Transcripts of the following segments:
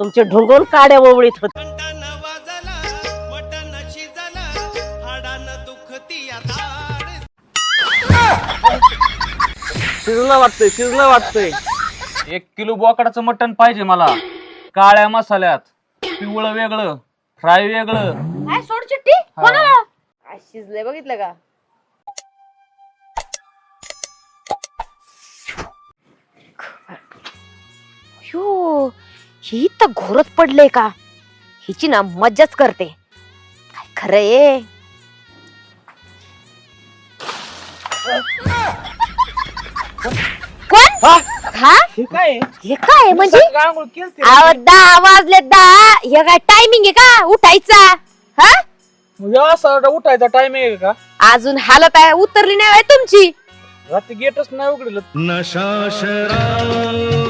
तुमचे ढोंगून काड्या ओवळीत होते. शिजलं वाटतंय शिजलं वाटतंय. एक किलो बोकडाचं मटण पाहिजे मला. काळ्या मसाल्यात पिवळं वेगळं फ्राय वेगळं. काय सोड चिट्टी कोणाला? शिजलंय बघितलं का? ही तर घोरच पडले का? हिची ना मज्जाच करते. काय खरं कोण? हा? हा? हे काय? हे काय म्हणजे? आंघोळ केलती अहो, दहा वाजले दहा. हे काय टायमिंग आहे का? उठायचा. हा? असं उठायचा टाइम आहे का? अजून हालत आहे उतरली नाही होय तुमची. रात्री गेटच नाही उघडलं. नशा शराब होता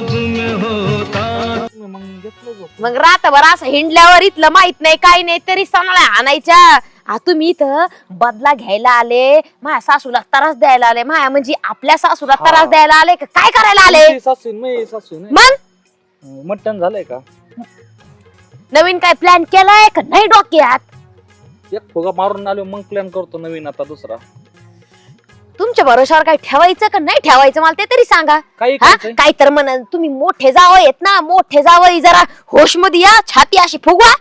मग रातभर असं हिंडल्यावर इथलं माहीत नाही काही नाही तरी सणाला आणायच्या. आ तुम्ही इथं बदला घ्यायला आले माझ्या सासूला त्रास द्यायला आले माया म्हणजे आपल्या सासूला हा. त्रास द्यायला आले का काय करायला आले? सासू मी सासू मग? मटण झालंय का? नवीन काय प्लॅन केलाय का? नाही डोक्यात? एक फुगा मारून आलो मग प्लॅन करतो नवीन आता दुसरा. तुमच्या भरोशावर काय ठेवायचं का? नाही ठेवायचं मला ते तरी सांगा. काही हा? करायचंय? काय तर म्हण तुम्ही मोठे जावं येत ना मोठे जावं जरा होशमध्ये या छाती अशी फुगवा.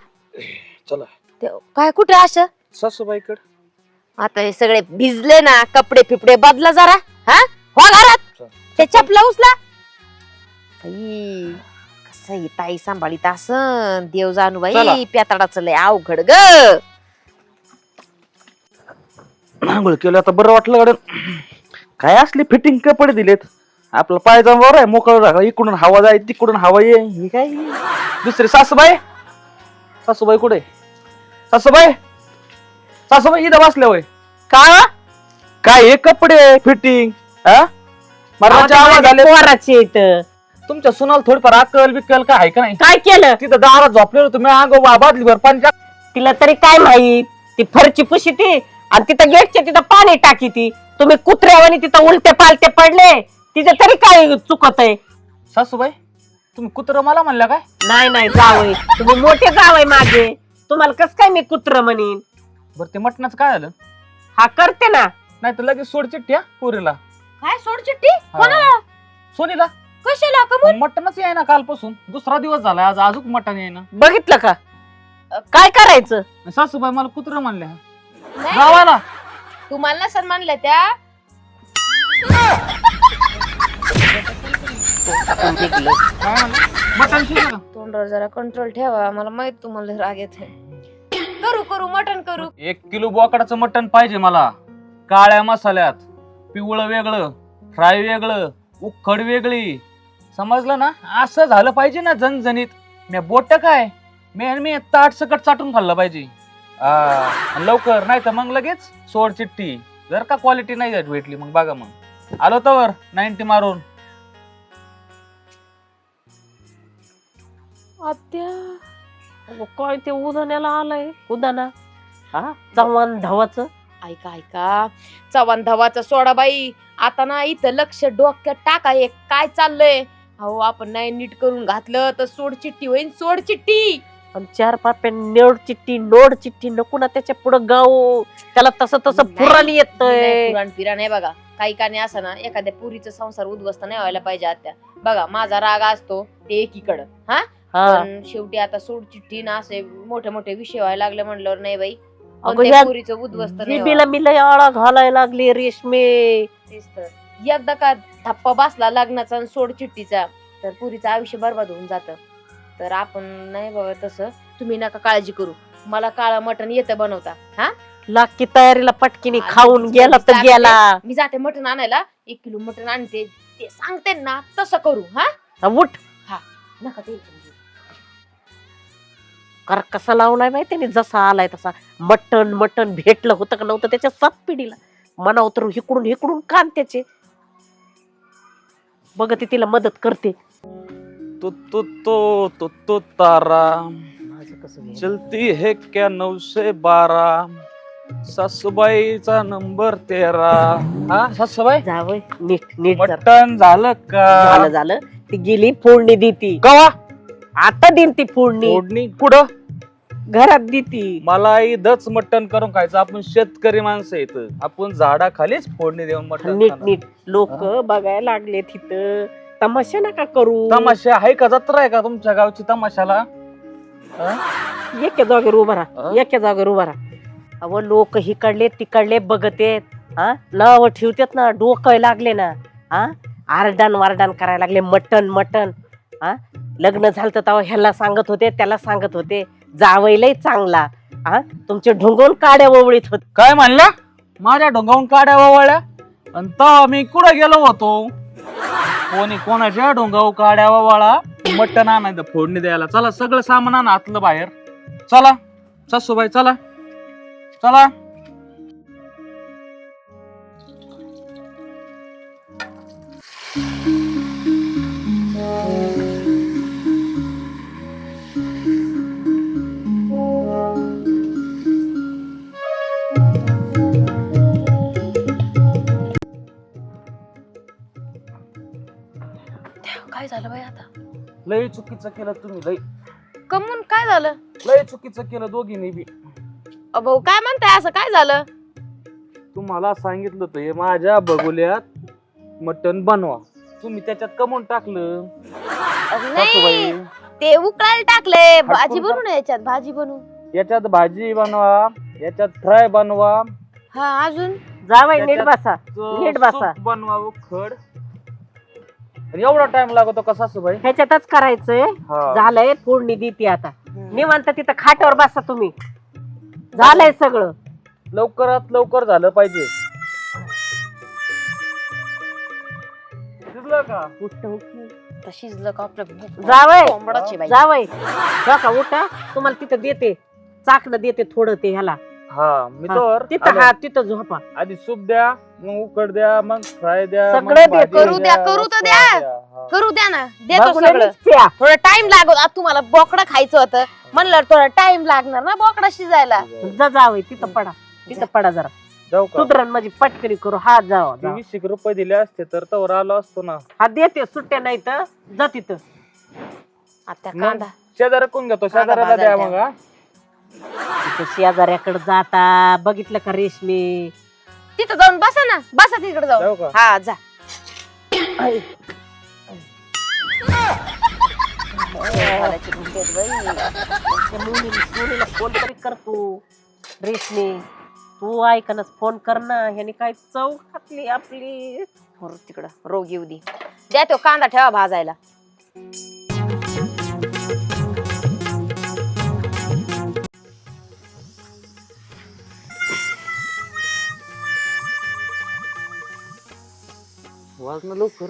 चला. ते काय कुठे असं? सासूबाईकड. आता हे सगळे भिजले ना कपडे फिपडे बदला जरा हा? हो घरात. चल. ते चपला उचला. बाई, कसं ही ताई सांभाळीत असन देव जाणू चला. बाई प्याताडाचं लय अवघड ग. आंघोळ केलं आता बरं वाटलं गाड्या काय असली फिटिंग कपडे दिलेत? आपला पायजामावर आहे मोकळं राहा. इकडून हवा जाय तिकडून हवा ये. हे काय? दुसरे सासूबाई? सासूबाई कुठे? सासूबाई? सासूबाई इथं बसल्या होय. का काय हे कपडे? फिटिंग हा? आवाज आले पोराची इथं तुमच्या सुनाला थोडीफार अक्कल बिक्कल काय आहे का नाही? काय केलं? तिथं दारात झोपलेलो तुम्ही अंग बादलीभर पंचा तिला तरी काय माहीत? ती फरची पुशी ती. आणि तिथं गेटच्या तिथं पाणी टाकी ती. तुम्ही कुत्र्यावानी तिथं उलटे पालटे पडले. तिचं तरी काय चुकत आहे. सासूबाई तुम्ही कुत्र मला म्हणल्या काय? नाही नाही जावय तुम्ही मोठे जावय माझे तुम्हाला कस काय मी कुत्र म्हणीन? बरं ते मटणाचं काय झालं? हा करते ना. नाही तर लगेच सोड चिठ्ठी हा पोरीला. काय सोड चिट्टी हा. कोणाला? सोनीला. कशाला कमून मटणच आहे ना कालपासून. दुसरा दिवस झाला आज अजून मटण आहे ना बघितलं का? काय करायचं? सासूबाई मला कुत्र म्हणले गावाला तुम्हाला नसन म्हणलं त्या काय म्हणले मटण शिजलं का? तोंडावर जरा कंट्रोल ठेवा. मला माहीत तुम्हाला राग येते करू करू मटन करू. एक किलो बोकडाचं मटण पाहिजे मला. काळ्या मसाल्यात. पिवळं वेगळं. फ्राय वेगळं. उखड वेगळी. समजलं ना? असं झालं पाहिजे ना झणझणीत. मी बोट काय? मी मी ताट सकट चाटून खाल्लं पाहिजे. आ, आणि लवकर नाही तर मग लगेच सोड चिठ्ठी. जर का क्वालिटी नाही भेटली मग बघा मग. आलो तर नाईन्टी मारून. आत्या अगं, काय ते उदाण्याला आलंय? उदाना हा? जवान धावाच? ऐका ऐका. चव्हाण धवाचा सोडा बाई. आता ना इथं लक्ष डोक्यात टाका हे काय चाललंय? अहो आपण नाही नीट करून घातलं तर सोड चिट्टी होईन सोड चिट्टी आणि चार पाप्या नेड चिठ्ठी नोड चिठ्ठी नको ना त्याच्या पुढं गाव. त्याला तसं तसं नाही, पुराण नाही, येतंय पुराण आहे बघा. काही काने असं ना एखाद्या पुरीचा संसार उद्ध्वस्त नाही व्हायला पाहिजे आत्या. बघा माझा राग असतो ते एकीकडं. हा? हा. पण शेवटी आता सोड चिठ्ठी ना असे मोठे मोठे विषय व्हायला लागले म्हणल्यावर नाही बाई. त्या या पुरीचं उद्ध्वस्त नाही जिबीला मी लय आळा घालायला लागली रेशमे. तेच तर. एकदा का धप्पा बसला लग्नाचा आणि सोड चिठ्ठीचा तर पुरीचं आयुष्य बरबाद होऊन जातं. तर आपण नाही बाबा तसं. तुम्ही नका काळजी करू. मला काळं मटण येतं बनवता. हा? लाकी तयारीला पटकीने आणि खाऊन गेला तर. गेला. मी जाते मटण आणायला. एक किलो मटण आणते. ते सांगते ना तसं करू. हा? हा, उठ. नका टेन्शन घेऊ. कर कसा लावलाय माहिती नाही जसा आलाय तसा. मटण मटण भेटलं होतं का नव्हतं त्याच्या सात पिढीला. मनाव तर इकडून इकडून कान त्याचे. बघ ती तिला मदत करते. तो तो तो तो तो तारा। चलती है क्या नऊ से बारा? सासूबाईचा नंबर तेरा। हा सासूबाई? जावय नीट नीट जरा. मटण झालं झालं का? झालं ती गेली फोडणी देती. कवा? आता देईन ती फोडणी. फोडणी कुठं? घरात देती. मला दच मटण करून खायचं. आपण शेतकरी माणसं येत आपण झाडाखालीच फोडणी देऊन मटण नीट खाणार. नीट. लोक बघायला लागले तिथं तमाशा नका करू. तमाशा आहे का? जत्रा आहे का तुमच्या गावची तमाशाला? हा? एका जागेवर उभा राहा. अं? एका जागेवर उभा राहा. अव लोक हिकडले तिकडले बघतेत. हा? नाव ठेवतेत ना डोकं लागले ना. हा? आरडान वारडान करायला लागले मटन मटन हा? लग्न झालं तर तेव्हा ह्याला सांगत होते त्याला सांगत होते जावईलय चांगला. हा? तुमचे ढोंगून काड्या ओवळीत होते. काय म्हणला? माझ्या डोंगावून काड्या वावळ्या आणि तेव्हा मी कुठं गेलो होतो? कोणी कोणाच्या डोंगाव काड्यावा वाळा? मटण आणायचं फोडणी द्यायला. चला सगळं सामान आणा आतलं बाहेर. चला सासूबाई चला. चला. लय चुकीचं केलं तुम्ही लय. कमून काय झालं? लय चुकीचं केलं दोघींनी बी. अ, भाऊ काय म्हणताय असं काय झालं? तुम्हाला सांगितलं होतं हे माझ्या बगुल्यात मटण बनवा. तुम्ही त्याच्यात कमवून टाकलं. अ, सासूबाई नाही ते उकळायला टाकले. भाजी करून बनवून याच्यात भाजी बनवून. याच्यात भाजी बनवा याच्यात फ्राय बनवा. हा अजून? जावई नीट त्याच्यात बसा नीट बसा. सूप बनवा उखड. आणि एवढा टाइम लागतो का सासूबाई ह्याच्यातच करायचंय. हा. झालंय फोडणी देते आता. निवांत तिथं खाट्यावर बसा तुम्ही. झालंय सगळं. लवकरात लवकर झालं पाहिजे. का? आपलं जावय कोंबडाची बाई. जावय का उठा. तुम्हाला तिथं देते. चाकणं देते थोडं ते ह्याला. हा मी हा, तर तिथं हा तिथं झोपा. आधी सूप द्या मग उकड द्या मग फ्राय द्या सगळं भाजी करू द्या, करू तर द्या. हा. करू द्या ना देतो सगळं. थोडं टाइम लागत आता तुम्हाला बोकडं खायचं होतं. म्हणलं थोडा टाइम लागणार ना बोकडा शिजायला. जा जावय तिथं पडा. तिथं पडा जरा. जाऊ का? सुधरण माझी पटकरी करू. हा जावा ते जावा. वीस एक रुपये दिले असते तर तवर आलो असतो ना. हा देते सुट्ट्या नाही तर जा तिथं. आता मग? कांदा. शेजारा कोण घेतो? कांदा शेजाऱ्याला द्या मग हा. तिथं शेजाऱ्याकडे जाता. बघितलं का रेशमी? तिथं जाऊन बसा ना. बसा तिकडे जाऊन. जाऊ का? हा जा. फोन तरी कर तू रेशमी तू ऐकनच फोन कर ना. ह्याने काय चव घातली आपली? बरं, तिकडं. रोग येऊ दे. द्या तो कांदा ठेवा भाजायला. वाज ना लवकर.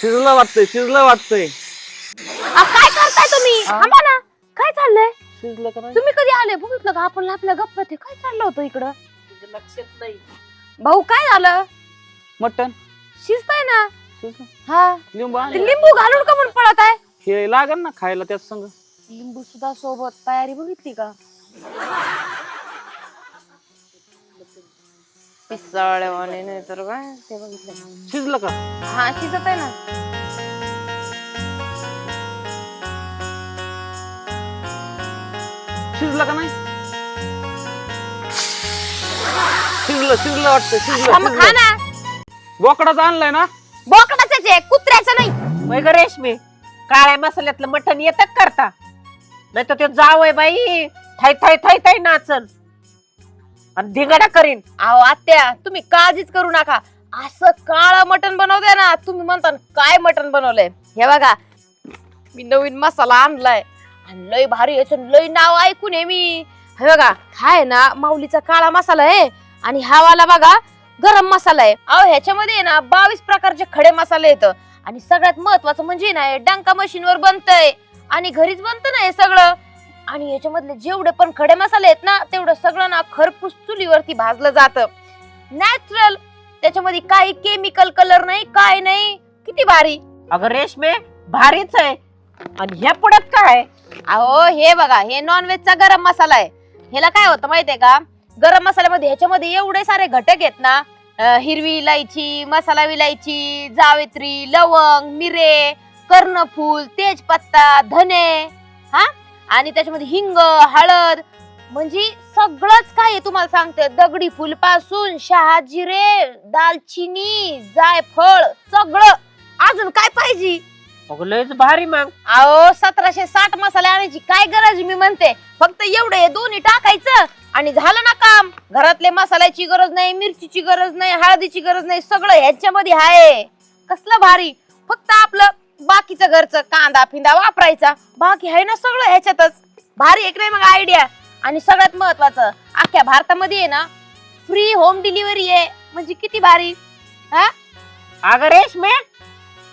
शिजलं वाटतंय शिजलं वाटतंय. काय करताय तुम्ही? थांबा ना. काय चाललंय? शिजलं का नाही? तुम्ही कधी आले? बघितलं का? आपण आपल्या गप्पा ते काय चाललं होतं इकडं? तुझं लक्षात नाही. भाऊ काय झालं? मटन शिजताय ना? शिजलं. हा. लिंबू ते आणलं. लिंबू घालून का म्हणून पळत आहे हे लागल ना खायला त्याच संग. लिंबू सुद्धा सोबत तयारी बघितली का? पिसाळेवाले नाही तर काय? ते बघितलं. शिजलं का? हा शिजत आहे ना. शिजलं का नाही? शिजलं शिजलं वाटतं हा, मग शिजलं. खा ना बोकडाच आणलाय ना? बोकडाच आहे कुत्र्याचं नाही. वय ग रेशमी. काळ्या मसाल्यातलं मटण येतात करता. नाही तर ते जावय बाई. थाय थाय थाय थाय नाचन. आणि धिंगाडा करीन. अहो आत्या तुम्ही काळजीच करू नका. असं काळं मटण बनवते ना तुम्ही म्हणता ना, काय मटण बनवलंय? हे बघा मी नवीन मसाला आणलाय. आणि लय भारी याचं लय नाव ऐकून आहे मी. हे बघा हा आहे ना माऊलीचा काळा मसाला आहे. आणि हा वाला बघा गरम मसाला आहे. अहो ह्याच्यामध्ये आहे ना बावीस प्रकारचे खडे मसाले येतं. आणि सगळ्यात महत्वाचं म्हणजे ना हे डंका मशीनवर बनतंय. आणि घरीच बनतं ना हे सगळं. आणि याच्यामधले जेवढे पण खडे मसाले आहेत ना तेवढं सगळं ना खरपूस चुलीवरती भाजलं जातं. नॅचरल त्याच्यामध्ये काही केमिकल कलर नाही काय नाही. किती भारी. अगं रेशमे भारीच आहे. आणि ह्या पुढ्यात काय? अहो हे बघा हे नॉनव्हेजचा गरम मसाला आहे. ह्याला काय होतं माहितीये का? गरम मसाल्यामध्ये ह्याच्यामध्ये एवढे सारे घटक आहेत ना अं, हिरवी इलायची मसाला विलायची जावेत्री लवंग मिरे कर्णफूल तेजपत्ता धने हा? आणि त्याच्यामध्ये हिंग हळद म्हणजे सगळंच काय आहे तुम्हाला सांगते. दगडी फुलपासून शहाजिरे दालचिनी जायफळ सगळं. अजून काय पाहिजे? लयच भारी मग. अहो सतराशे साठ मसाले आणायची काय गरज मी म्हणते. फक्त एवढे हे दोन्ही टाकायचं आणि झालं ना काम. घरातले मसाल्याची गरज नाही मिरचीची गरज नाही हळदीची गरज नाही सगळं ह्याच्यामध्ये आहे. कसलं भारी. फक्त आपलं बाकीचं घरचं कांदा फिंदा वापरायचा. बाकी आहे ना सगळं ह्याच्यातच. भारी एक नाही मग आयडिया आणि सगळ्यात महत्वाचं अख्ख्या भारतामध्ये आहे ना फ्री होम डिलिव्हरी आहे. म्हणजे किती भारी. अगं रेशमे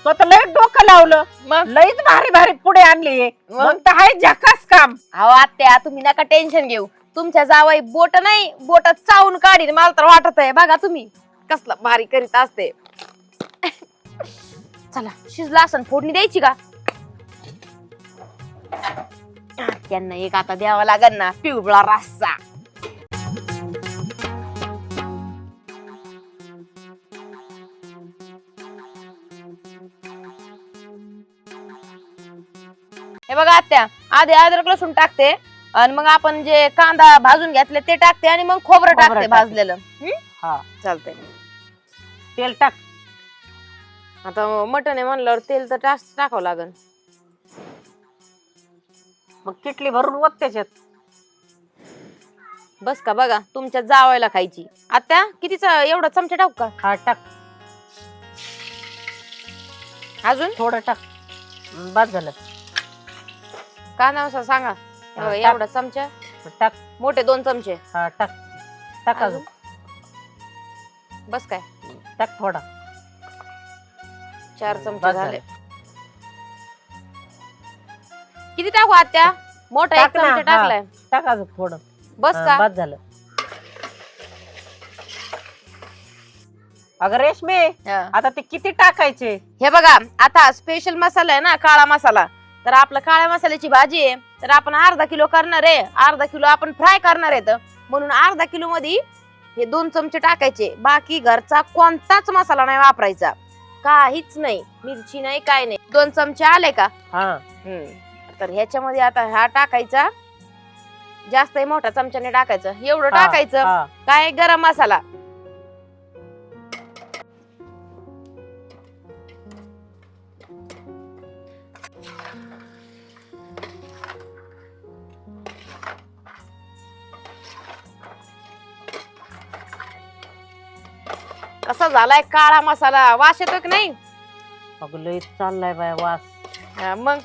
तो तर लय डोकं लावलं. मग? लयच भारी भारी पुढे आणली मग? तर हाय झकास काम. अहो आत्या तुम्ही नका टेन्शन घेऊ. तुमच्या जावाई बोट नाही बोट चावून काढीन. मला तर वाटत आहे बघा तुम्ही. कसला भारी करीत असते. चला शिजला असन फोडणी द्यायची का? त्यांना एक आता द्यावा लागल ना पिवळा रस्सा. हे बघा आत्या आधी अद्रक लसूण टाकते आणि मग आपण जे कांदा भाजून घेतले ते टाकते आणि मग खोबरं खोबरं टाकते टाकते. भाजलेलं. हम्म? हा. चालतंय. तेल टाक. आता मटन आहे म्हणल्यावर तेल तर टाक टाकावं लागल मग किटली भरून वत त्याच्यात. बस का बघा तुमच्या जावायला खायची. आत्या कितीचा एवढा चमचा टाकू का? हा टाक. अजून? थोडं टाक. बस झालं. कांदा मसाला सांगा. हे बघा, टाक. एवढा चमचा? टाक. मोठे दोन चमचे. हा टाक. टाक अजून. बस काय. टाक थोडा. चार चमचे बस झाले. किती टाकू आत्या? मोठा एक टाक ना, चमचा हा. टाकलाय. टाक अजून थोडं. बस हा, का? बस झालं. अगं रेशमे हा. आता ते किती टाकायचे? हे बघा आता स्पेशल मसाला आहे ना काळा मसाला. तर आपलं काळ्या मसाल्याची भाजी आहे तर आपण अर्धा किलो करणार आहे. अर्धा किलो आपण फ्राय करणार आहे. म्हणून अर्धा किलो मध्ये हे दोन चमचे टाकायचे. बाकी घरचा कोणताच मसाला नाही वापरायचा. काहीच नाही. मिरची नाही काय नाही. दोन चमचे आले का? हा. तर ह्याच्यामध्ये आता हा टाकायचा. जास्त मोठा चमच्याने टाकायचं. एवढं हा, टाकायचं. हा. काय गरम मसाला? कसा झालाय काळा मसाला. वास येतो की नाही? अगं लय चाललाय बाय वास. हा, मग?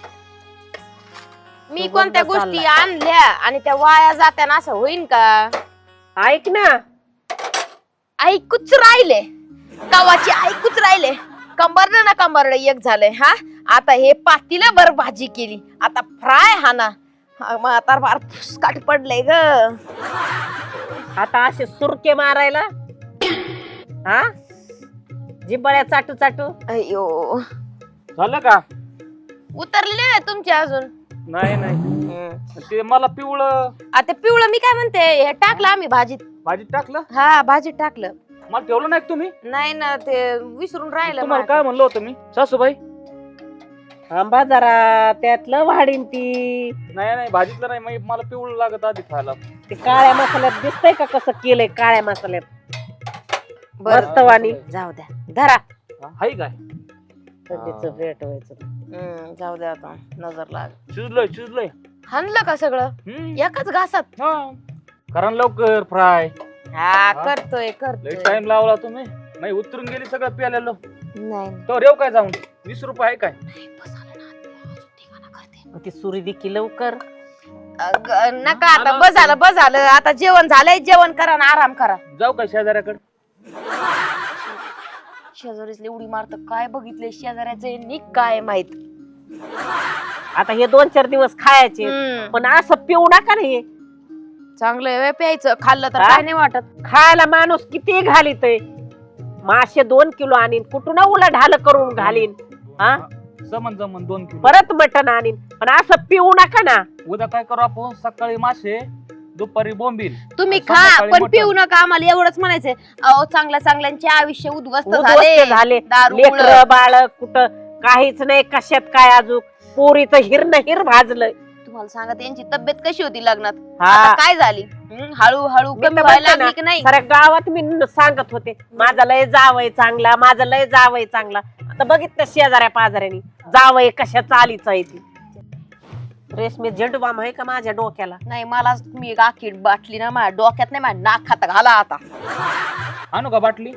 मी सुगंध कोणत्या गोष्टी चाललाय. आणल्या आणि त्या वाया जात्या ना असं होईन का? ऐक ना. ऐकूच राहिले. गावाची ऐकूच राहिले. कंबर ना कंबर एक झालंय हा? आता हे पातीला बर भाजी केली. आता फ्राय हा ना. हा, मग आता फार फुसकाट पडलंय ग. आता असे सुरके मारायला हा? जिबळ्या चाटू चाटू. अयो झालं का? उतरलेले नाही तुमचे अजून. नाही नाही. ते मला पिवळं. आता पिवळं मी काय म्हणते हे टाकलं आम्ही भाजीत. भाजीत टाकलं? हा भाजीत टाकलं. मला ठेवलं नाही का तुम्ही? नाही ना ते विसरून राहिलं तुम्हाला माझं. काय म्हणलं होतं मी? सासूबाई? थांबा जरा त्यातलं वाढीन ती. नाही नाही भाजीतलं नाही मग मला पिवळं लागत आधी खायला. ते काळ्या मसाल्यात दिसतंय का कसं केलंय काळ्या मसाल्यात? मस्त वाणी. जाऊ द्या. धरा. हा, हाय काय? कधीच भेट व्हायचं. हम्म, जाऊ द्या आता. नजर लाग. शिजलंय शिजलंय. हाणलं का सगळं? हम्म. एकाच घासात? हा. करा ना लवकर फ्राय. हा हा. करतोय करतोय. टाइम लावला तुम्ही. नाही उतरून गेली सगळं प्यालेलो नाही तर येऊ काय जाऊन? वीस रुपये आहे काय. मग ती सुरी देखील लवकर. अगं, नका आता. बस झालं बस झालं. आता जेवण झालंय जेवण करा ना आराम करा. जाऊ काय शेजाऱ्याकडे? शेजारीच उडी मारत. काय बघितले शेजाऱ्याचे निक काय माहीत? आता हे दोन चार दिवस खायचे हम्म, पण असं पिऊ नका ना हे. चांगलं आहे प्यायचं. खाल्लं तर? काय नाही वाटत. खायला माणूस किती घालीत मासे दोन किलो आणीन कुठून उला ढाल करून घालीन? हा? जमन जमन दोन किलो. परत मटण आणीन. पण असं पिऊ नका ना. उद्या काय करू आपण? सकाळी मासे दुपारी बोंबील. तुम्ही खा संध्याकाळी पण मटण. पिऊ नका आम्हाला एवढंच म्हणायचंय. अहो चांगल्या चांगल्यांचे आयुष्य उद्ध्वस्त उद्ध्वस्त झाले. झाले. दारू लेकर बाळ कुठं काहीच नाही कशात काय अजून? पोरीचं हिरन हिर भाजलंय. तुम्हाला सांगा त्यांची तब्येत कशी होती लग्नात? हा. आता काय झाली? हं, हळूहळू मी तर कमी व्हायला म्हणते लागली की नाही? साऱ्या गावात मी न- सांगत होते माझा लय जावय चांगला माझा लय जावय चांगला. आता बघितलं शेजाऱ्या पाजाऱ्यानी जावय कशा चालीच आहे ती. रेशमी झेंडू बाम आहे का माझ्या डोक्याला? नाही मला एक आखी बाटली ना माझ्या डोक्यात नाही माझ्या नाकात घाला आता. आणू का बाटली?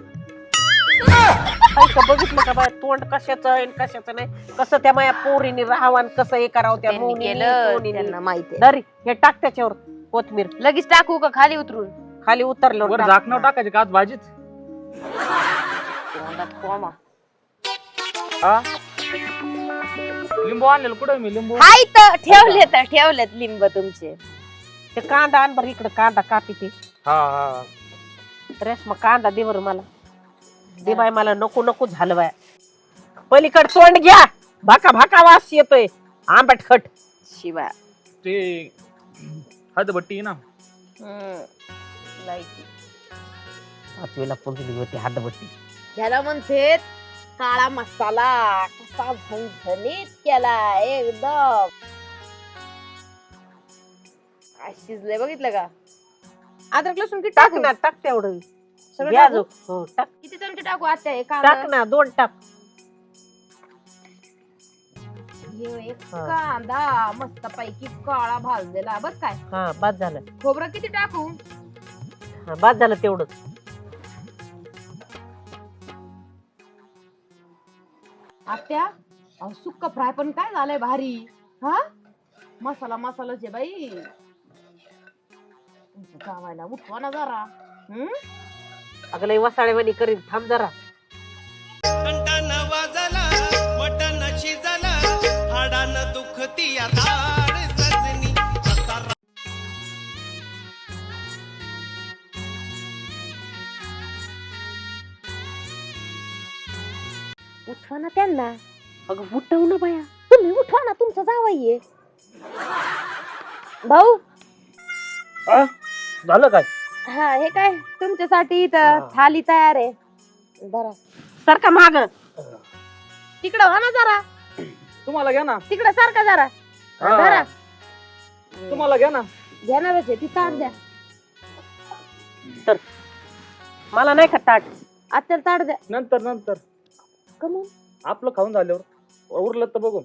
बघितलं का बाय तोंड कशाचं आहे आणि कशाचं नाही? कसं त्या माझ्या पोरीने राहावं कसं हे करावं त्या त्यांनी मोनीनी, केलं सोनीनी. त्यांना माहिती दरी हे टाक त्याच्यावर कोथमीर. लगेच टाकू का खाली उतरून? खाली उतरलं वर झाकणं टाकायचे का आत भाजीत? तोंडात. हा लिंबू आणलेलं कुठं मी? लिंबू? हाय तर ठेवलेत ठेवलेत लिंब तुमचे. ते कांदा आण बरं इकडे कांदा कापी ते. हा हा. रेशमा कांदा दे बरं मला. दे बाय मला नको नको झालं बाय पलीकड तोंड घ्या. भाका भाका वास येतोय. आंबट खट. शिवाय ते हदबट्टी आहे ना? पाचवीला पुंजली होती हातबट्टी ह्याला म्हणते काळा मसाला कसा झणझणीत केला एकदम. काय शिजले बघितलं का? अद्रक लसूण किती टाक टाकू? ना टाक तेवढं. सगळं घ्या टाकू? जो. हो, टाक. किती चमचे टाकू आत्या? हे टाक कांदा ना दोन टाक. हे एक हा. कांदा मस्त पैकी काळा भाजलेला. बस काय? हा बाद झालं. खोबरं किती टाकू? हा, बाद झालं तेवढंच. आत्या अहो सुक्क फ्राय पण काय झालंय भारी? हा? मसाला मसालाचे बाई. तुमचं जावायला उठवा ना जरा. हम्म अगं लय वसाळेवाणी करीन. थांब जरा. कंटान वाजला मटन शिजलं हाडान दुखती दाड उठवा ना त्यांना. अगं उठव ना बाया. तुम्ही उठवा ना तुमचं जावाई भाऊ? आ? झालं काय? हा हे काय? तुमच्यासाठी इथं हा. थाली तयार आहे. बरं. सारखा माग. तिकडं व्हा ना जरा. तुम्हाला घ्या ना. तिकडं सारखा जरा. हा. धरा. तुम्हाला घ्या ना. घेणारच आहे ती ताट द्या. मला नाही का ताट? आत्याला ताट द्या. नंतर नंतर. कमून आपलं खाऊन झाल्यावर. उरलं तर बघू.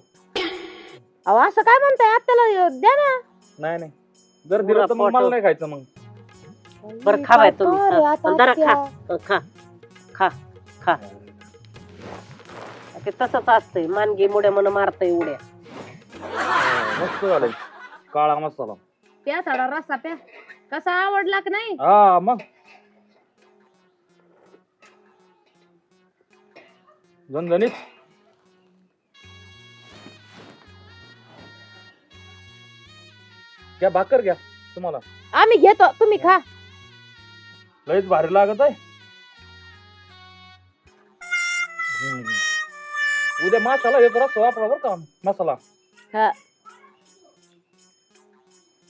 अहो असं काय म्हणताय? आत्याला द्या ना. नाही नाही. जर दिलं तर मग मला नाही खायचं मग. बरं, खा बाय तुम्ही. काय हा, आता जरा आत्या? अं, खा. खा. खा. ते तसंच असतंय. मानगी मुड्या मन मारतय उड्या. मस्त झालंय. काळा मसाला. प्या थोडा रस्सा प्या. कसा आवडला की नाही? हा मग. झणझणीत घ्या भाकर घ्या तुम्हाला आम्ही घेतो तुम्ही खा लयच भारी लागत आहे हम्म. उद्या माशाला येतो रस्ता वापरा बरं का मसाला हा.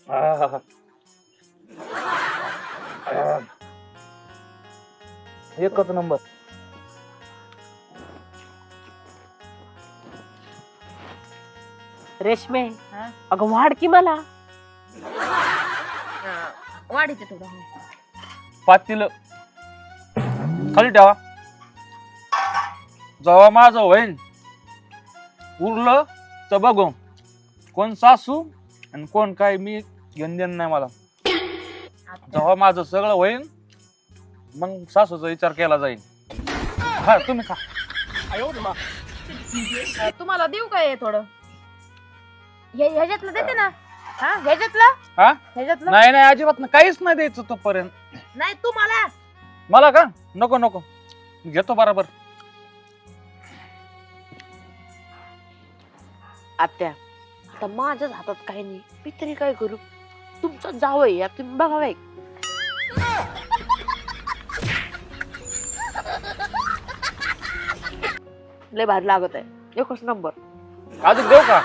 आहा. आहा. एकच नंबर रेशमे. अगं वाढ की मला. वाढीचे थोडं पातील खाली ठेवा. जेव्हा माझं होईन उरलं तर बघू कोण सासू आणि कोण काय मी घेऊन देणं नाही मला. जेव्हा माझं सगळं होईन मग सासूचा विचार केला जाईल. हा तुम्ही खा. तुम्हाला देऊ काय थोडं? हे- ह्याच्यातलं देते ना. हा ह्याच्यातलं? हा? ह्याच्यातलं? नाही नाही अजिबात नाही. काहीच नाही द्यायचं तोपर्यंत. नाही तुम्हाला मला. का? नको नको. घेतो बरोबर. आत्या आता माझ्याच हातात काही नाही. मी तरी काय करू? तुमचं जावं या तुम्ही बघा बाई. लय भारी लागत आहे. एकच नंबर. अजून देऊ का?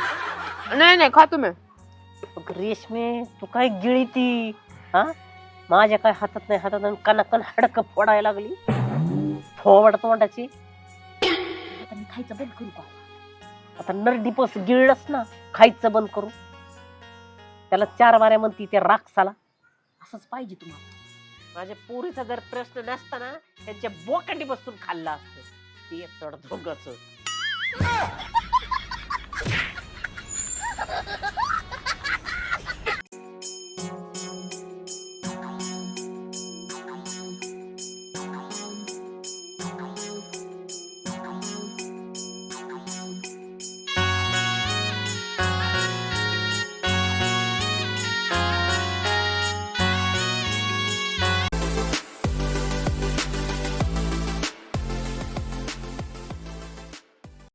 नाही नाही खातो मी. अगं रेशमे तू काय गिळी ती? हा? माझ्या काय हातात नाही हातात नाही कणकण हडक फोडायला लागली? फोवड तोंडाची? आता मी खायचं बंद करू का? आता नरडीपस गिळलंच ना खायचं बंद करू. त्याला चार वाऱ्या म्हणती त्या राक्षसाला. असंच पाहिजे तुम्हाला. माझ्या पोरीचा जर प्रश्न नसता ना त्यांच्या बोकांडी बसून खाल्ला असतं. ते थोडं